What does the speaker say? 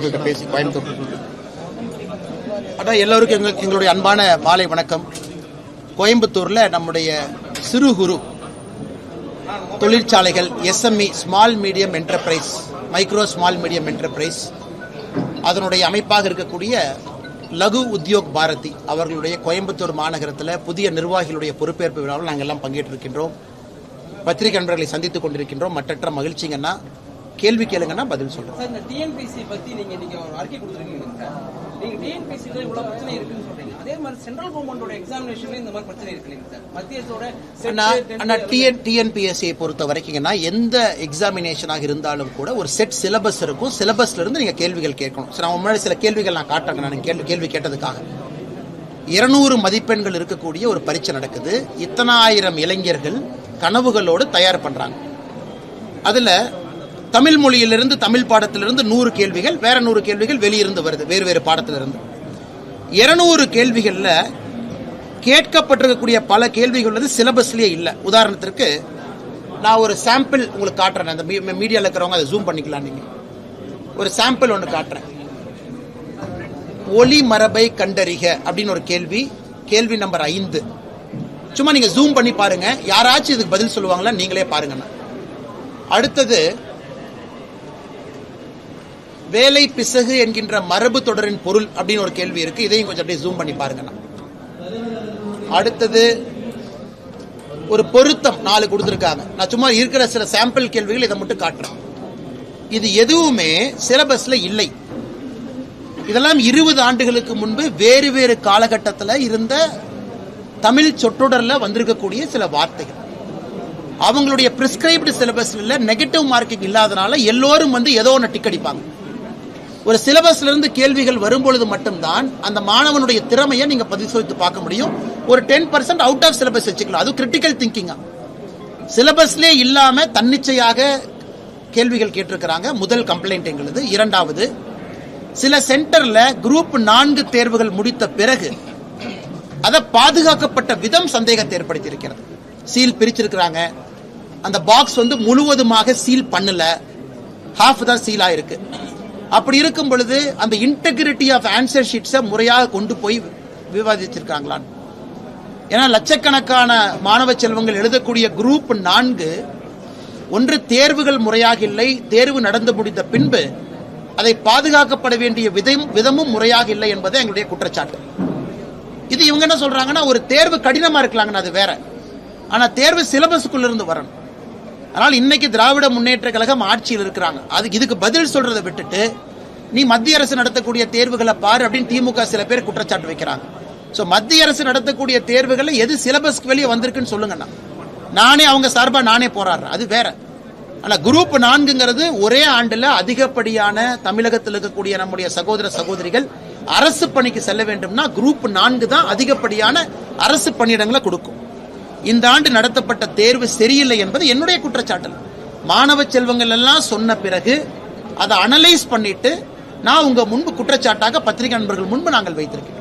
நண்பர்கள்ட்ட பேசி கோயம்புத்தூர் அதான் எல்லோருக்கும் எங்க எங்களுடைய அன்பான மாலை வணக்கம். கோயம்புத்தூர்ல நம்முடைய சிறு குறு தொழிற்சாலைகள் SME small medium enterprise micro small medium enterprise அதனுடைய அமைப்பாக இருக்கக்கூடிய லகு உத்யோக் பாரதி அவர்களுடைய கோயம்புத்தூர் மாநகரத்தில் புதிய நிர்வாகிகளுடைய பொறுப்பேற்பு விழாவில் நாங்கள் எல்லாம் பங்கேற்றிருக்கின்றோம். பத்திரிகை நண்பர்களை சந்தித்துக் கொண்டிருக்கின்றோம். மற்றற்ற மகிழ்ச்சிங்கன்னா கேள்வி கேளுங்கன்னா பதில் சொல்றோம் சார் இந்த டிஎன்பிசி பத்தி நீங்க நீங்க ஒரு அறிக்கை கொடுத்துருக்கீங்க சார். நீங்க டிஎன்பிசில இவ்வளவு பிரச்சனை இருக்குன்னு சொல்றீங்க. அதே மாதிரி சென்ட்ரல் கவர்மெண்டோட எக்ஸாமினேஷன்ல இந்த மாதிரி பிரச்சனை இருக்கு சார். மத்திய அரசோட டிஎன் டிஎன்பிஎஸ்சியை பொறுத்த வரைக்குங்கன்னா எந்த எக்ஸாமினேஷனாக இருந்தாலும் கூட ஒரு செட் சிலபஸ் இருக்கும். சிலபஸ்ல இருந்து நீங்க கேள்விகள் கேட்கணும். சரி நான் முன்னாடி சில கேள்விகள் நான் காட்டுறேன். நான் கேள்வி கேள்வி கேட்டதுக்காக. இருநூறு மதிப்பெண்கள் இருக்கக்கூடிய ஒரு பரீட்சை நடக்குது. இத்தனாயிரம் இளைஞர்கள் கனவுகளோடு தயார் பண்றாங்க. அதுல தமிழ் மொழியிலிருந்து தமிழ் பாடத்திலிருந்து நூறு கேள்விகள் வேற நூறு கேள்விகள் வெளியிருந்து வருது வேறு வேறு பாடத்திலிருந்து. இருநூறு கேள்விகளில் கேட்கப்பட்டிருக்கக்கூடிய பல கேள்விகள் வந்து சிலபஸ்லேயே இல்லை. உதாரணத்திற்கு நான் ஒரு சாம்பிள் உங்களுக்கு காட்டுறேன். அந்த மீடியாவில் இருக்கிறவங்க அதை ஜூம் பண்ணிக்கலாம் நீங்கள் ஒரு சாம்பிள் ஒன்று காட்டுறேன். ஒளி மரபை கண்டறிக அப்படின்னு ஒரு கேள்வி கேள்வி நம்பர் ஐந்து. சும்மா நீங்கள் ஜூம் பண்ணி பாருங்கள் யாராச்சும் இதுக்கு பதில் சொல்லுவாங்களா நீங்களே பாருங்கண்ணா அடுத்தது வேலை பிசகு என்கின்ற மரபு தொடரின் பொருள் அப்படின்னு ஒரு கேள்வி இருக்கு. இதையும் கொஞ்சம் அப்படியே ஜூம் பண்ணி பாருங்க. அடுத்தது ஒரு பொருத்தம் நாலு கொடுத்துருக்காங்க. நான் சும்மா இருக்கிற சில சாம்பிள் கேள்விகள் இதை மட்டும் காட்டுறேன். இது எதுவுமே சிலபஸ்ல இல்லை. இதெல்லாம் இருபது ஆண்டுகளுக்கு முன்பு வேறு வேறு காலகட்டத்தில் இருந்த தமிழ் சொற்றொடரில் வந்திருக்கக்கூடிய சில வார்த்தைகள். அவங்களுடைய பிரிஸ்கிரைப்டு சிலபஸ்ல நெகட்டிவ் மார்க்கிங் இல்லாதனால எல்லோரும் வந்து ஏதோ ஒன்று டிக் அடிப்பாங்க. ஒரு சிலபஸ்ல இருந்து கேள்விகள் வரும்பொழுது மட்டும்தான் அந்த மாணவனுடைய திறமையை நீங்க பரிசோதித்து பார்க்க முடியும். ஒரு ten percent out of syllabus வச்சுக்கலாம். அது கிரிட்டிக்கல் திங்கிங்கா சிலபஸ்லே இல்லாம தன்னிச்சையாக கேள்விகள் கேட்டிருக்கிறாங்க. முதல் கம்ப்ளைண்ட் எங்களுது. இரண்டாவது சில சென்டர்ல குரூப் நான்கு தேர்வுகள் முடித்த பிறகு அதை பாதுகாக்கப்பட்ட விதம் சந்தேகத்தை ஏற்படுத்தி இருக்கிறது சீல் பிரிச்சிருக்கிறாங்க. அந்த பாக்ஸ் வந்து முழுவதுமாக சீல் பண்ணல. ஹாஃப் தான் சீல் அப்படி இருக்கும் பொழுது அந்த இன்டெகிரிட்டி ஆஃப் ஆன்சர் ஷீட்ஸை முறையாக கொண்டு போய் விவாதிச்சிருக்காங்களான்னு ஏன்னா லட்சக்கணக்கான மாணவ செல்வங்கள் எழுதக்கூடிய குரூப் நான்கு ஒன்று தேர்வுகள் முறையாக இல்லை தேர்வு நடந்து முடிந்த பின்பு அதை பாதுகாக்கப்பட வேண்டிய விதம் விதமும் முறையாக இல்லை என்பது எங்களுடைய குற்றச்சாட்டு. இது இவங்க என்ன சொல்றாங்கன்னா ஒரு தேர்வு கடினமா இருக்கலாங்கன்னு அது வேற. ஆனா தேர்வு சிலபஸுக்குள்ள இருந்து வரணும். அதனால் இன்னைக்கு திராவிட முன்னேற்ற கழகம் ஆட்சியில் இருக்கிறாங்க. அதுக்கு இதுக்கு பதில் சொல்றதை விட்டுட்டு நீ மத்திய அரசு நடத்தக்கூடிய தேர்வுகளை பாரு அப்படின்னு திமுக சில பேர் குற்றச்சாட்டு வைக்கிறாங்க. ஸோ மத்திய அரசு நடத்தக்கூடிய தேர்வுகளை எது சிலபஸ்க்கு வெளியே வந்திருக்குன்னு சொல்லுங்கண்ணா. நானே அவங்க சார்பாக நானே போராடுறேன். அது வேற. ஆனால் குரூப் நான்குங்கிறது ஒரே ஆண்டில் அதிகப்படியான தமிழகத்தில் இருக்கக்கூடிய நம்முடைய சகோதர சகோதரிகள் அரசு பணிக்கு செல்ல வேண்டும்னா குரூப் நான்கு தான் அதிகப்படியான அரசு பணியிடங்களை கொடுக்கும். இந்த ஆண்டு நடத்தப்பட்ட தேர்வு சரியில்லை என்பது என்னுடைய குற்றச்சாட்டல். மாணவ செல்வங்கள் எல்லாம் சொன்ன பிறகு அதை அனலைஸ் பண்ணிட்டு நான் உங்க முன்பு குற்றச்சாட்டாக பத்திரிகை நண்பர்கள் முன்பு நாங்கள் வைத்திருக்கிறோம்.